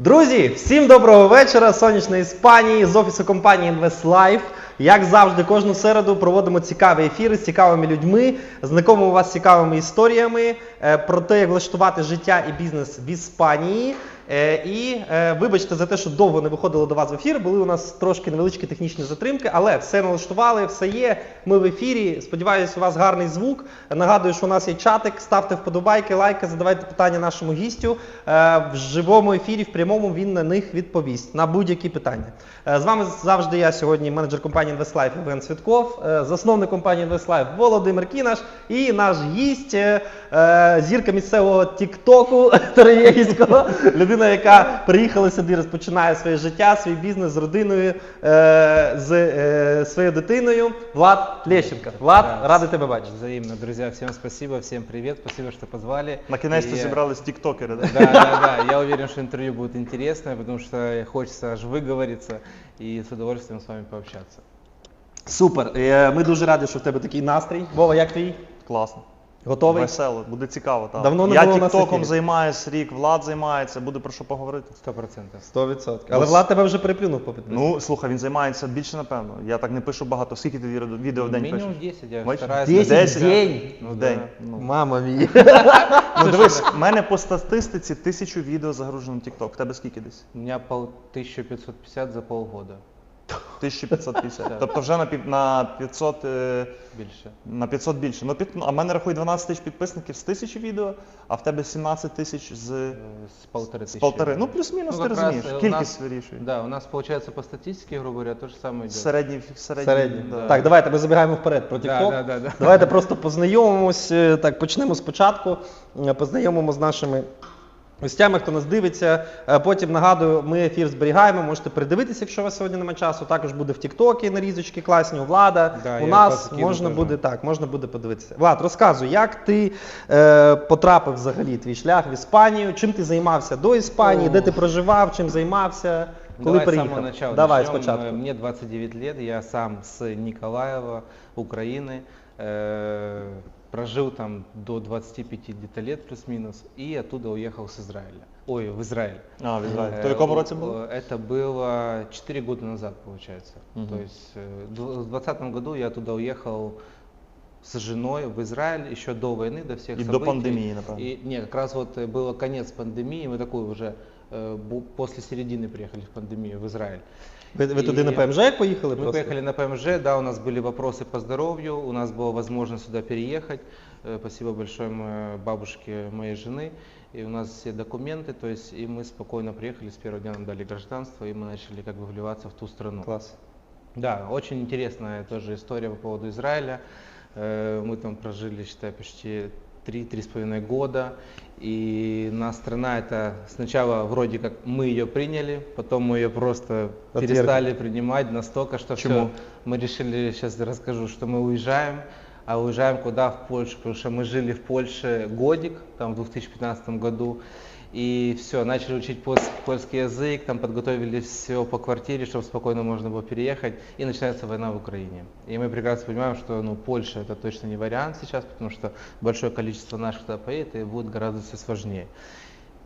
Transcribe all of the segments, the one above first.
Друзі, всім доброго вечора. Сонячної Іспанії з офісу компанії InvestLife. Як завжди, кожну середу проводимо цікаві ефіри з цікавими людьми, знайомимо вас з цікавими історіями е, про те, як влаштувати життя і бізнес в Іспанії. Е, І е, вибачте за те, що довго не виходило до вас в ефір. Були у нас трошки невеличкі технічні затримки, але все налаштували, все є. Ми в ефірі. Сподіваюся, у вас гарний звук. Нагадую, що у нас є чатик. Ставте вподобайки, лайки, задавайте питання нашому гістю. Е, В живому ефірі, в прямому він на них відповість на будь-які питання. З вами завжди я сьогодні, менеджер компанії InvestLife Євген Святков, е, засновник компанії InvestLife Володимир Кінаш і наш гість, зірка місцевого Тіктоку Тараєвського, людина, яка приїхала сюди, розпочинає своє життя, свій бізнес з родиною, е, з е, своєю дитиною. Влад Лещенко. Влад, Да, радий тебе бачити. Взаимно, друзья, всем спасибо, всем привет, спасибо, что позвали. Наконец-то И, э, зібрались тіктокери, да? Да, да, да, я уверен, что интервью будет интересное, потому что хочется аж выговориться и с удовольствием с вами пообщаться. Супер. Е, Ми дуже раді, що в тебе такий настрій. Вова, як твій? Класно. Готовий? Весело, буде цікаво. Так. Давно не Я було у нас тіктоком ефірів. займаюсь рік, Влад займається, буде про що поговорити. Сто процентов. 100%. Але Влад тебе вже переплюнув по підписці. Ну, слухай, він займається більше, напевно. Я так не пишу багато. Скільки ти відео, відео в день Минимум пишеш? 10, я Бачиш? стараюсь. 10 в день? Ну, в да. день. Ну. Мама мій. ну дивись, в мене по статистиці тисячу відео загружено в тікток. В тебе скільки десь? У меня пол 1550 за полгода, 1550. Тобто вже на, пів- на 500, е, больше. на 500 більше. Ну, під, а в мене рахує 12 тисяч підписників з тисячі відео, а в тебе 17 тисяч з, Э, С полторы з тысячи. полтори. Ну, плюс-мінус Ну, ти как раз, розумієш. э, у Кількість нас- вирішує. Да, у нас получается по статистике, грубо говоря, то же самое идет. Середній, середній, Середній. Да. Так, давайте ми забігаємо вперед про Да, TikTok. да, да, да. Давайте просто познайомимось. е, Так, почнемо спочатку. Е, Познайомимо з нашими гостями, хто нас дивиться. Е, Потім нагадую, ми ефір зберігаємо. Можете передивитися, якщо у вас сьогодні немає часу. Також буде в Тіктокі нарізочки класні у влада. Да, у я нас покину можна теж. буде так, можна буде подивитися. Влад, розказуй, як ти е, потрапив взагалі твій шлях в Іспанію? Чим ти займався до Іспанії? О. Де ти проживав? Чим займався? Коли Давай с приїхав? самого начала Давай начнем. спочатку. Э, Мне 29 лет, я сам с Николаева, Украины. Э, Прожил там до 25 где-то лет плюс-минус и оттуда уехал с Израиля. Ой, в Израиль. А, в Ізраїлі. Э, То в якому у- році було? э, Это было 4 года назад, получается. Мгм. То есть э, дв- в 2020 году я туда уехал с женой в Израиль еще до войны, до всех І событий. до пандемії, напевно. И, нет, как раз вот э, было конец пандемии, мы такой уже э, бу- после середины приехали в пандемию в Израиль. Ви, ви туди на ПМЖ як поїхали? Мы просто? поехали на ПМЖ, да, у нас были вопросы по здоровью, у нас была возможность сюда переехать. Э, Спасибо большое мо- бабушке моей жены. И у нас все документы, то есть и мы спокойно приехали, с первого дня нам дали гражданство, и мы начали как бы вливаться в ту страну. Клас. Да, очень интересная тоже история по поводу Израиля. Э, Мы там прожили, считай, почти 3-3,5 года. И наша страна это сначала вроде как мы ее приняли, потом мы ее просто Отвергли. перестали принимать настолько, что Почему? всё, мы решили, сейчас расскажу, что мы уезжаем. А уезжаем куда? В Польшу, потому что мы жили в Польше годик, там в 2015 году. И все, начали учить польс- польский язык, там подготовили все по квартире, чтобы спокойно можно было переехать. И начинается война в Украине. И мы прекрасно понимаем, что ну, Польша это точно не вариант сейчас, потому что большое количество наших туда поедет и будет гораздо все сложнее.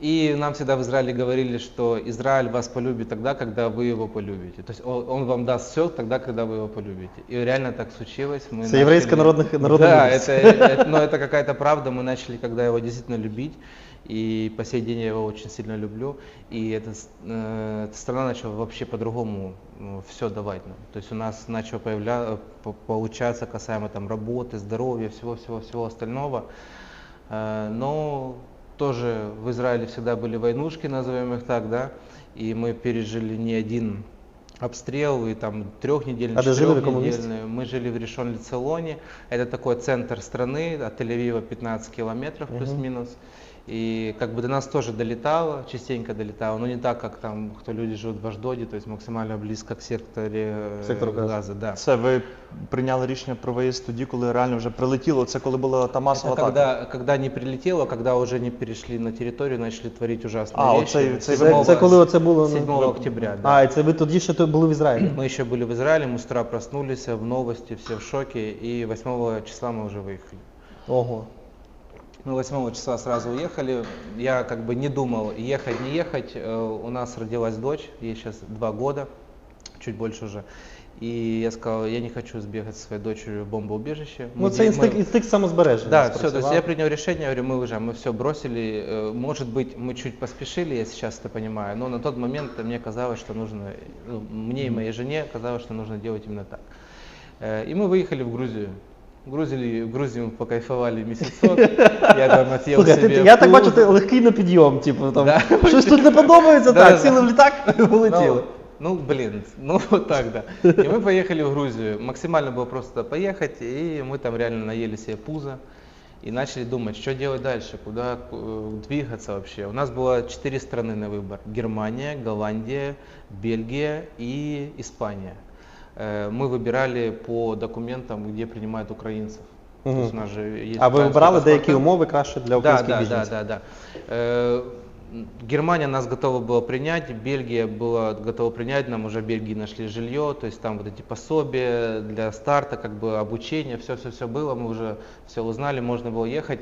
И нам всегда в Израиле говорили, что Израиль вас полюбит тогда, когда вы его полюбите. То есть он, он вам даст все тогда, когда вы его полюбите. И реально так случилось. Мы Это еврейская народных- народная Да, это, это- но это какая-то правда. Мы начали, когда его действительно любить. И по сей день я его очень сильно люблю. И эта, э, эта страна начала вообще по-другому все давать нам. То есть у нас начало появля- по- получаться касаемо там работы, здоровья, всего-всего-всего остального. Э, Но тоже в Израиле всегда были войнушки, назовем их так, да, и мы пережили не один обстрел, и там трехнедельный, А четырехнедельный. Мы жили в решон лицелоне это такой центр страны, от Тель-Авива 15 километров плюс-минус. И как бы до нас тоже долетало, частенько долетало, но не так, как там, кто люди живут в Аждоде, то есть максимально близко к секторе э, Сектору газа. газа, да. Це ви прийняли рішення про виїзд тоді, коли реально вже прилетіло. Це коли була та масова Это атака. когда, когда не прилетело, когда уже не перешли на территорию, начали творить ужасные А, вещи. оцей- цей Це, випадок. це коли оце було? ну? 7 октября, да. А, і це ви тоді ще то були в Ізраїлі? Мы еще были в Израиле, мы с утра проснулись, в новости, все в шоке, и 8 числа мы уже выехали. Ого. Мы 8 числа сразу уехали. Я как бы не думал, ехать, не ехать. Э, У нас родилась дочь, ей сейчас два года, чуть больше уже. И я сказал, я не хочу сбегать со своей дочерью в бомбоубежище. Ну, це інстинкт, мы- інстинкт самозбереження. Да, все, то есть спрацював. я принял решение, говорю, мы уезжаем, мы все бросили. Э, Может быть, мы чуть поспешили, я сейчас это понимаю, но на тот момент мне казалось, что нужно, ну, мне и моей жене казалось, что нужно делать именно так. Э, И мы выехали в Грузию. В Грузии, в Грузии мы покайфовали месяцок, я там отъел Слухай, ти- себе я так бачу, пузо. ти легкий на підйом, типу там Да. щось тут не подобається, Да, так, да. сіли в літак, полетіли. Ну, ну, блин, ну вот так, да. И мы поехали в Грузию. Максимально было просто поехать, и мы там реально наели себе пузо. И начали думать, что делать дальше, куда э, двигаться вообще. У нас было четыре страны на выбор. Германия, Голландия, Бельгия и Испания. Э, Мы выбирали по документам, где принимают украинцев. То Мгм. есть у нас же есть А ви украинские вибирали деякі паспорта. умови краще для Да, українських да, да, біженців? да, да. Э, Германия нас готова была принять, Бельгия была готова принять, нам уже в Бельгии нашли жилье, то есть там вот эти пособия для старта, как бы обучение, все-все-все было, мы уже все узнали, можно было ехать.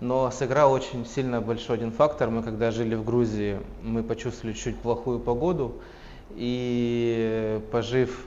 Но сыграл очень сильно большой один фактор. Мы когда жили в Грузии, мы почувствовали чуть плохую погоду. И пожив,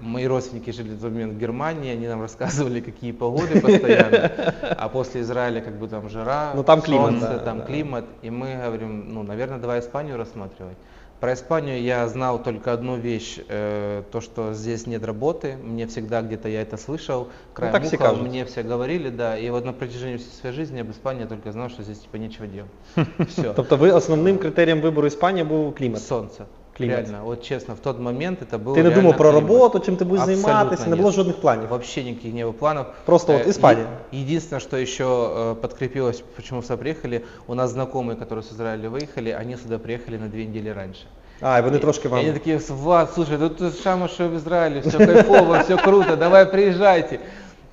мои родственники жили в тот момент в Германии, они нам рассказывали, какие погоды постоянно. А после Израиля как бы там жара, Ну, там климат, солнце, да, там да. климат. И мы говорим, ну, наверное, давай Испанию рассматривать. Про Испанию я знал только одну вещь, э, то, что здесь нет работы. Мне всегда где-то я это слышал, краем так все уха кажут. мне все говорили, да. И вот на протяжении всей своей жизни об Испании я только знал, что здесь типа нечего делать. Все. Тобто ви основним критерієм вибору Іспанії був клімат. Солнце. Климат. Реально, вот честно, в тот момент это было Ти не думав про климат. роботу, чим ти будеш Абсолютно займатися, не було нет. жодних планів. Вообще никаких не было планов. Просто вот Э, Испания. е- Единственное, что еще э, подкрепилось, почему сюда приехали, у нас знакомые, которые с Израиля выехали, они сюда приехали на две недели раньше. А, і вони И- трошки и вам. они такие, Влад, слушай, ну ты сам что в Израиле, все кайфово, все круто, давай приезжайте.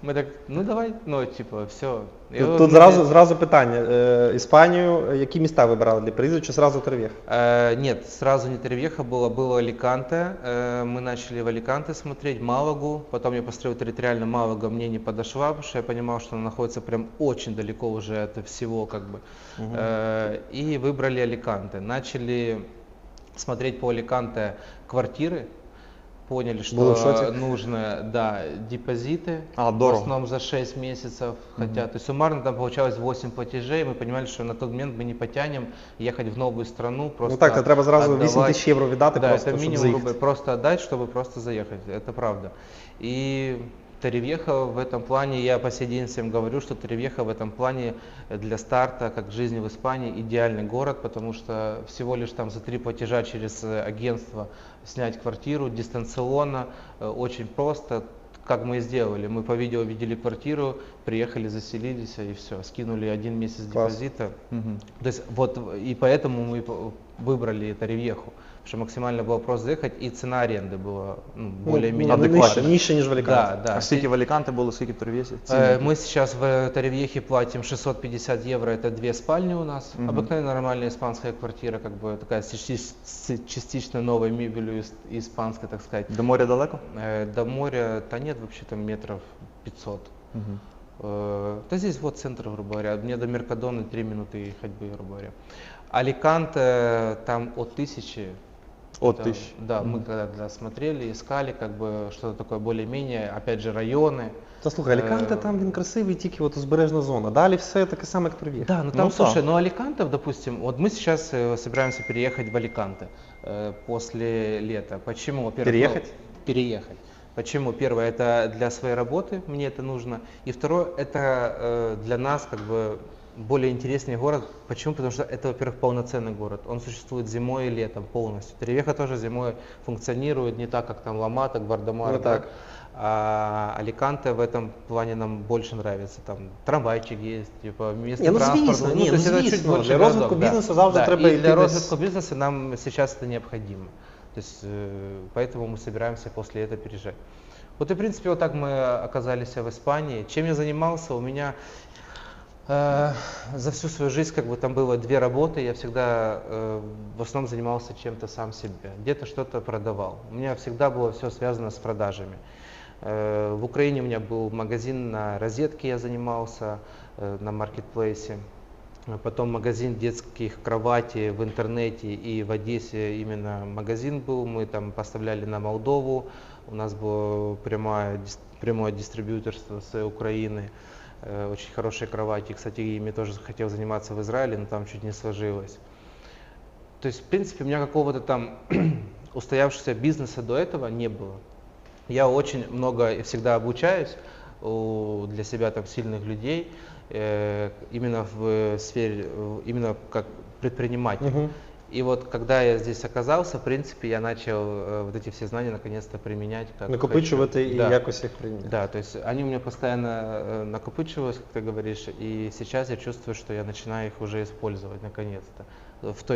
Мы так, ну давай, ну типа, все. Тут, тут зразу, зразу питання. Е, Іспанію, е, які міста вибирали для приїзду, чи зразу Тервєх? Э, Нет, сразу не Теревьеха было, было Аликанте. Э, Мы начали в Аликанте смотреть, Малагу. Потом я посмотрел территориально, Малага мне не подошла, потому что я понимал, что она находится прям очень далеко уже от всего как бы. Э, И выбрали Аликанте. Начали смотреть по Аликанте квартиры. Поняли, Было в что шоке? нужно, да, депозиты. А, В дорого. основном за 6 месяцев хотят. То есть суммарно там получалось 8 платежей. Мы понимали, что на тот момент мы не потянем ехать в новую страну. Просто Ну так, то треба зразу 8 отдавать. тисяч євро віддати Да, просто, это щоб минимум заїхати. грубо, просто отдать, чтобы просто заехать. Это правда. И Теревьеха в этом плане, я по сей день всем говорю, что Теревьеха в этом плане для старта, как жизни в Испании, идеальный город, потому что всего лишь там за три платежа через э, агентство снять квартиру дистанционно, э, очень просто. Как мы и сделали, мы по видео видели квартиру, приехали, заселились и все, скинули один месяц Класс. депозита, Мгм. то есть вот и поэтому мы выбрали это Ривьеху, потому что максимально было просто заехать и цена аренды была ну, Ну, более-менее ну, адекватно. нижче, нижче, ніж в Аліканте. Да, да. А скільки в Аліканте було, скільки в Торвєсі? Э, Мы сейчас в Таревьехе платим 650 евро, это две спальни у нас. Мгм. Обыкновенная нормальная испанская квартира, как бы такая с части- с частично новой мебелью ис- испанской, так сказать. До моря далеко? Э, До моря, да нет, вообще там метров 500. Мгм. Э, Да здесь вот центр, грубо говоря. Мне до Меркадона 3 минуты ходьбы, грубо говоря. Аликанте там от тысячи. От Это- тисячі. Да, мы когда да, смотрели, искали как бы что-то такое более-менее, опять же районы. Та слухай, Аліканте Е, там він красивий, тільки от узбережна зона. Далі все таке саме, як Тервєх. Да, ну там, Ну, слушай, да. ну Аликанте, допустим, вот мы сейчас э, собираемся переехать в Аликанте э, после лета. Почему? Во-первых, Переехать? ну, переехать. Почему? Первое, это для своей работы, мне это нужно. И второе, это э, для нас как бы более интереснее город. Почему? Потому что это, во-первых, полноценный город. Он существует зимой и летом полностью. Теревеха тоже зимой функционирует не так, как там Ламата, Гвардамар. Ну да. так. А Аликанте в этом плане нам больше нравится. Там трамвайчик есть, типа местный Не, ну, транспорт. звісно, ні, то ну, есть это чуть звісно, больше для розвитку городов, да. бізнесу завжди Да, треба и йти для десь- розвитку бизнеса нам сейчас это необходимо. То есть, э, поэтому мы собираемся после этого переезжать. Вот и в принципе вот так мы оказались в Испании. Чем я занимался? У меня э, за всю свою жизнь как бы там было две работы. Я всегда э, в основном занимался чем-то сам себе. Где-то что-то продавал. У меня всегда было все связано с продажами. Э, В Украине у меня был магазин на розетке, я занимался э, на маркетплейсе. Потом магазин детских кроватей в интернете и в Одессе именно магазин был. Мы там поставляли на Молдову. У нас было прямое, прямое дистрибьюторство с Украины. Э, Очень хорошие кровати. Кстати, ими тоже хотел заниматься в Израиле, но там чуть не сложилось. То есть, в принципе, у меня какого-то там устоявшегося бизнеса до этого не было. Я очень много и всегда обучаюсь у для себя там сильных людей э, именно в сфере, э, именно как предприниматель. Мгм. И вот когда я здесь оказался, в принципе, я начал э, вот эти все знания наконец-то применять. Как Накопичувати хочу. і Да. якось їх прийняти. Да, то есть они у меня постоянно э, накопичивались, как ты говоришь, и сейчас я чувствую, что я начинаю их уже использовать наконец-то в той